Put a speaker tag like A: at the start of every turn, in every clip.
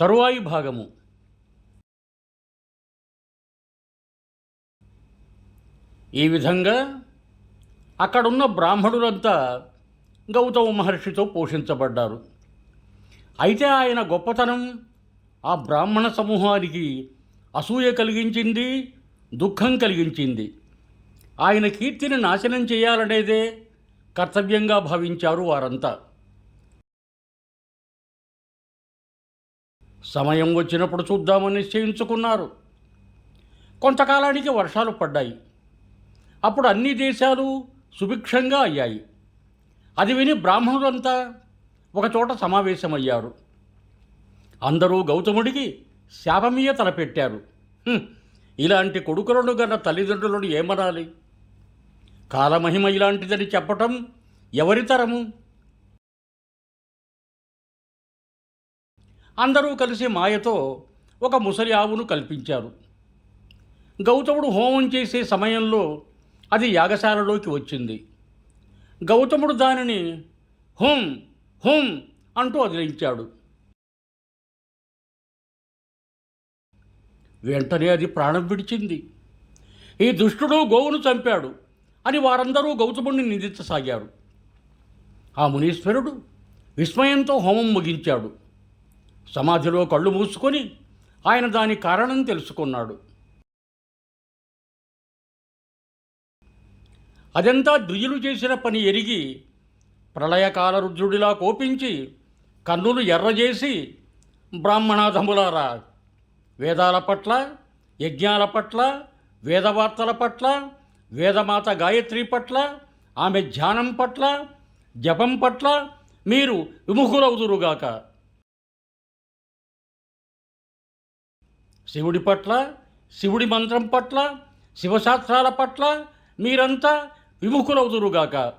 A: తరువాయి భాగము. ఈ విధంగా అక్కడున్న బ్రాహ్మణులంతా గౌతమ మహర్షితో పోషించబడ్డారు. అయితే ఆయన గొప్పతనం ఆ బ్రాహ్మణ సమూహానికి అసూయ కలిగించింది దుఃఖం కలిగించింది. ఆయన కీర్తిని నాశనం చేయాలనేదే కర్తవ్యంగా భావించారు వారంతా. సమయం వచ్చినప్పుడు చూద్దామని నిశ్చయించుకున్నారు. కొంతకాలానికి వర్షాలు పడ్డాయి. అప్పుడు అన్ని దేశాలు సుభిక్షంగా అయ్యాయి. అది విని బ్రాహ్మణులంతా ఒకచోట సమావేశమయ్యారు. అందరూ గౌతముడికి శాపమీయ తలపెట్టారు. ఇలాంటి కొడుకులను గన్న తల్లిదండ్రులను ఏమనాలి? కాలమహిమ ఇలాంటిదని చెప్పటం ఎవరి తరము? అందరూ కలిసి మాయతో ఒక ముసలి ఆవును కల్పించారు. గౌతముడు హోమం చేసే సమయంలో అది యాగశాలలోకి వచ్చింది. గౌతముడు దానిని హుం హుం అంటూ అదిలించాడు. వెంటనే అది ప్రాణం విడిచింది. ఈ దుష్టుడు గోవును చంపాడు అని వారందరూ గౌతముడిని నిందించసాగారు. ఆ మునీశ్వరుడు విస్మయంతో హోమం ముగించాడు. సమాధిలో కళ్ళు మూసుకొని ఆయన దాని కారణం తెలుసుకున్నాడు. అదంతా ద్విజులు చేసిన పని ఎరిగి ప్రళయకాల రుద్రుడిలా కోపించి కన్నులు ఎర్రజేసి బ్రాహ్మణాధములారా వేదాల పట్ల యజ్ఞాల పట్ల వేదవార్తల పట్ల వేదమాత గాయత్రి పట్ల ఆమె ధ్యానం పట్ల జపం పట్ల మీరు విముఖులవుదురుగాక. శివుడి పట్ల శివుడి మంత్రం పట్ల శివశాస్త్రాల పట్ల మీరంతా విముఖులవుదురుగాక.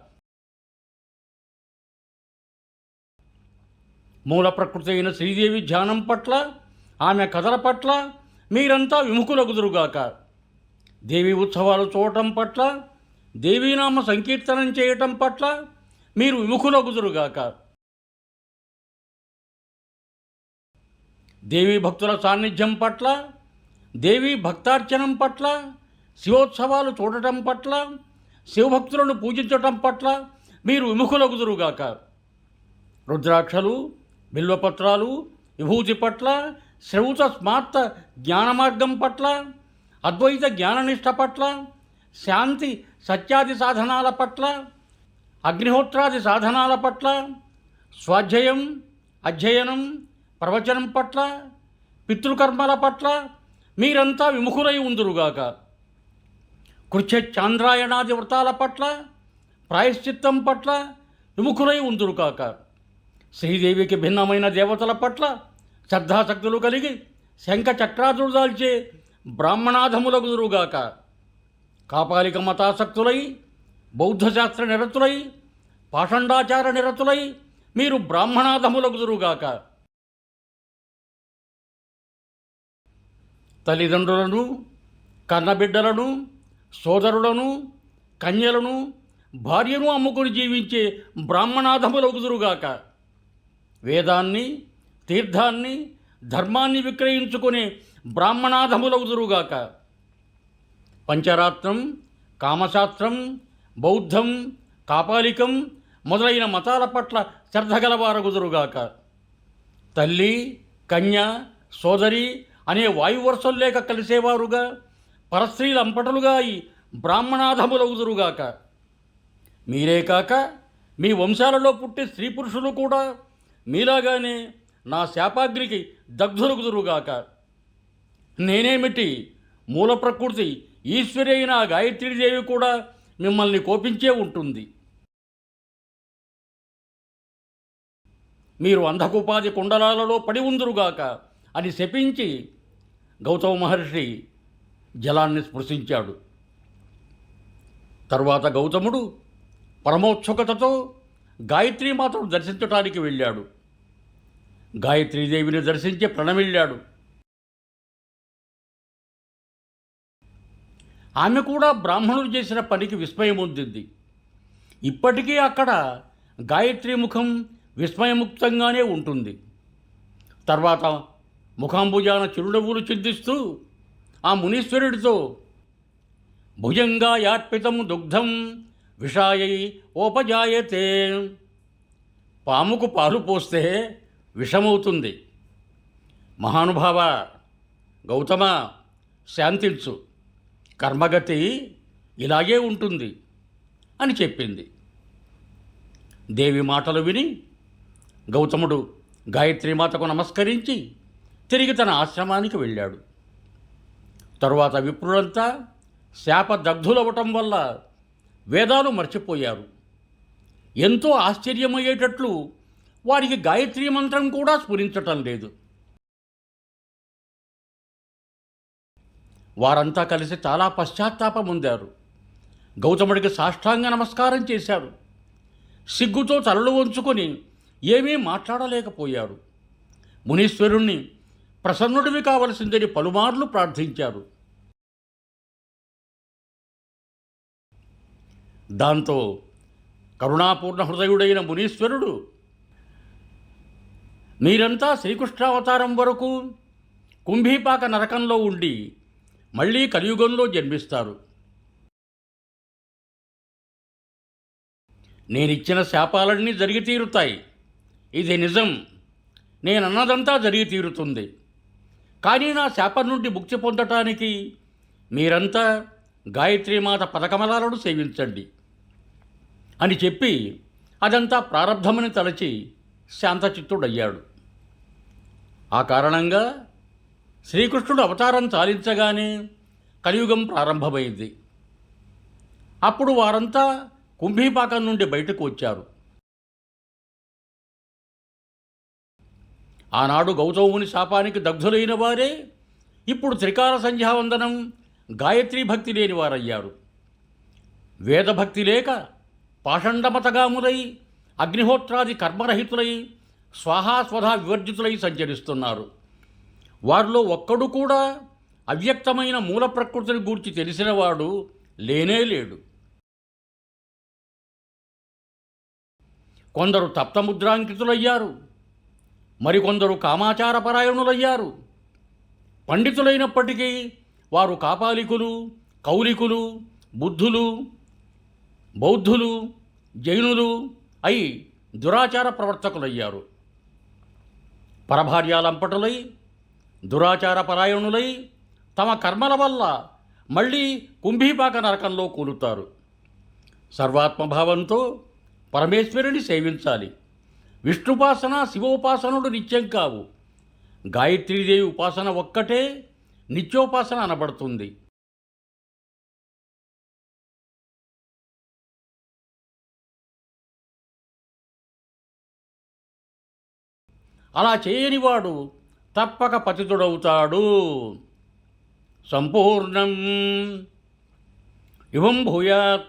A: మూల ప్రకృతి అయిన శ్రీదేవి ధ్యానం పట్ల ఆమె కథల పట్ల మీరంతా విముఖులగుదురుగాక. దేవి ఉత్సవాలు చూడటం పట్ల దేవీనామ సంకీర్తనం చేయటం పట్ల మీరు విముఖులగుదురుగాక. దేవీ భక్తుల సాన్నిధ్యం పట్ల దేవీ భక్తార్చనం పట్ల శివోత్సవాలు చూడటం పట్ల శివభక్తులను పూజించటం పట్ల మీరు విముఖులగుదురుగాక. రుద్రాక్షలు బిల్వపత్రాలు విభూతి పట్ల శ్రౌత స్మార్త జ్ఞానమార్గం పట్ల అద్వైత జ్ఞాననిష్ట పట్ల శాంతి సత్యాది సాధనాల పట్ల అగ్నిహోత్రాది సాధనాల పట్ల స్వాధ్యయం అధ్యయనం ప్రవచనం పట్ల పితృకర్మల పట్ల మీరంతా విముఖులై ఉందురుగాక. కృత్య చాంద్రాయణాది వ్రతాల పట్ల ప్రాయశ్చిత్తం పట్ల విముఖులై ఉందురుగాక. శ్రీదేవికి భిన్నమైన దేవతల పట్ల శ్రద్ధాశక్తులు కలిగి శంఖ చక్రాదులు దాల్చే బ్రాహ్మణాధములగుదురుగాక. కాపాలిక మతాసక్తులై బౌద్ధశాస్త్ర నిరతులై పాషండాచార నిరతులై మీరు బ్రాహ్మణాధములగుదురుగాక. తల్లిదండ్రులను కన్నబిడ్డలను సోదరులను కన్యలను భార్యను అమ్ముకుని జీవించే బ్రాహ్మణాధములగుదురుగాక వేదాన్ని తీర్థాన్ని ధర్మాన్ని విక్రయించుకునే బ్రాహ్మణాధములగుదురుగాక పంచరాత్రం కామశాస్త్రం బౌద్ధం కాపాలికం మొదలైన మతాల పట్ల శ్రద్ధ గలవారగుదురుగాక. తల్లి కన్య సోదరి అనే వాయువర్షం లేక కలిసేవారుగా పరస్త్రీలంపటలుగా ఈ బ్రాహ్మణాధములవుదురుగాక. మీరే కాక మీ వంశాలలో పుట్టే స్త్రీ పురుషులు కూడా మీలాగానే నా శాపాగ్నికి దగ్ధులుగుదురుగాక. నేనేమిటి? మూల ప్రకృతి ఈశ్వరి అయిన గాయత్రీదేవి కూడా మిమ్మల్ని కోపించే ఉంటుంది. మీరు అంధకుపాధి కుండలాలలో పడి ఉందురుగాక అని శపించి గౌతమ మహర్షి జలాన్ని స్పృశించాడు. తరువాత గౌతముడు పరమోత్సుకతతో గాయత్రీమాతను దర్శించటానికి వెళ్ళాడు. గాయత్రీదేవిని దర్శించి ప్రణమిల్లాడు. ఆమె కూడా బ్రాహ్మణులు చేసిన పనికి విస్మయం పొందింది ఇప్పటికీ అక్కడ గాయత్రి ముఖం విస్మయముక్తంగానే ఉంటుంది. తర్వాత ముఖాంబుజాన చిరునవ్వులు చిందిస్తూ ఆ మునీశ్వరుడితో భుజంగా యార్పితం దుగ్ధం విషాయై ఓపజాయతే. పాముకు పాలు పోస్తే విషమవుతుంది. మహానుభావ గౌతమ శాంతించు. కర్మగతి ఇలాగే ఉంటుంది అని చెప్పింది. దేవి మాటలు విని గౌతముడు గాయత్రీమాతకు నమస్కరించి తిరిగి తన ఆశ్రమానికి వెళ్ళాడు. తరువాత విప్రులంతా శాప దగ్ధులవ్వటం వల్ల వేదాలు మర్చిపోయారు. ఎంతో ఆశ్చర్యమయ్యేటట్లు వారికి గాయత్రీ మంత్రం కూడా స్ఫురించటం లేదు. వారంతా కలిసి చాలా పశ్చాత్తాపం పొందారు గౌతముడికి సాష్టాంగ నమస్కారం చేశారు. సిగ్గుతో తలలు వంచుకొని ఏమీ మాట్లాడలేకపోయారు. మునీశ్వరుణ్ణి ప్రసన్నుడివి కావలసిందని పలుమార్లు ప్రార్థించారు. దాంతో కరుణాపూర్ణ హృదయుడైన మునీశ్వరుడు మీరంతా శ్రీకృష్ణావతారం వరకు కుంభీపాక నరకంలో ఉండి మళ్ళీ కలియుగంలో జన్మిస్తారు. నేనిచ్చిన శాపాలన్నీ జరిగి తీరుతాయి ఇది నిజం. నేనన్నదంతా జరిగి తీరుతుంది కానీ నా శాపం నుండి ముక్తి పొందటానికి మీరంతా గాయత్రీమాత పదకమలాలను సేవించండి అని చెప్పి అదంతా ప్రారంభమని తలచి శాంతచిత్తుడయ్యాడు. ఆ కారణంగా శ్రీకృష్ణుడు అవతారం చాలించగానే కలియుగం ప్రారంభమైంది. అప్పుడు వారంతా కుంభీపాకం నుండి బయటకు వచ్చారు. ఆనాడు గౌతముని శాపానికి దగ్ధులైన వారే ఇప్పుడు త్రికాల సంధ్యావందనం గాయత్రీ భక్తి లేని వారయ్యారు. వేదభక్తి లేక పాషండమతగాములై అగ్నిహోత్రాది కర్మరహితులై స్వాహాస్వధా వివర్జితులై సంచరిస్తున్నారు. వారిలో ఒక్కడు కూడా అవ్యక్తమైన మూల ప్రకృతిని గూర్చి తెలిసినవాడు లేనే లేడు. కొందరు తప్తముద్రాంకితులయ్యారు మరికొందరు కామాచార పరాయణులయ్యారు పండితులైనప్పటికీ వారు కాపాలికులు కౌలికులు బుద్ధులు బౌద్ధులు జైనులు అయి దురాచార ప్రవర్తకులయ్యారు. పరభార్యాలంపటులై దురాచార పరాయణులై తమ కర్మల వల్ల మళ్ళీ కుంభీపాక నరకంలో కూలుతారు. సర్వాత్మభావంతో పరమేశ్వరుని సేవించాలి. విష్ణుపాసన శివోపాసనలు నిత్యం కావు. గాయత్రీదేవి ఉపాసన ఒక్కటే నిత్యోపాసన అనబడుతుంది. అలా చేయనివాడు తప్పక పతితుడవుతాడు. సంపూర్ణం ఇవం భూయాత్.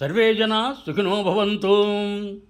A: సర్వే జనా సుఖినో భవంతు.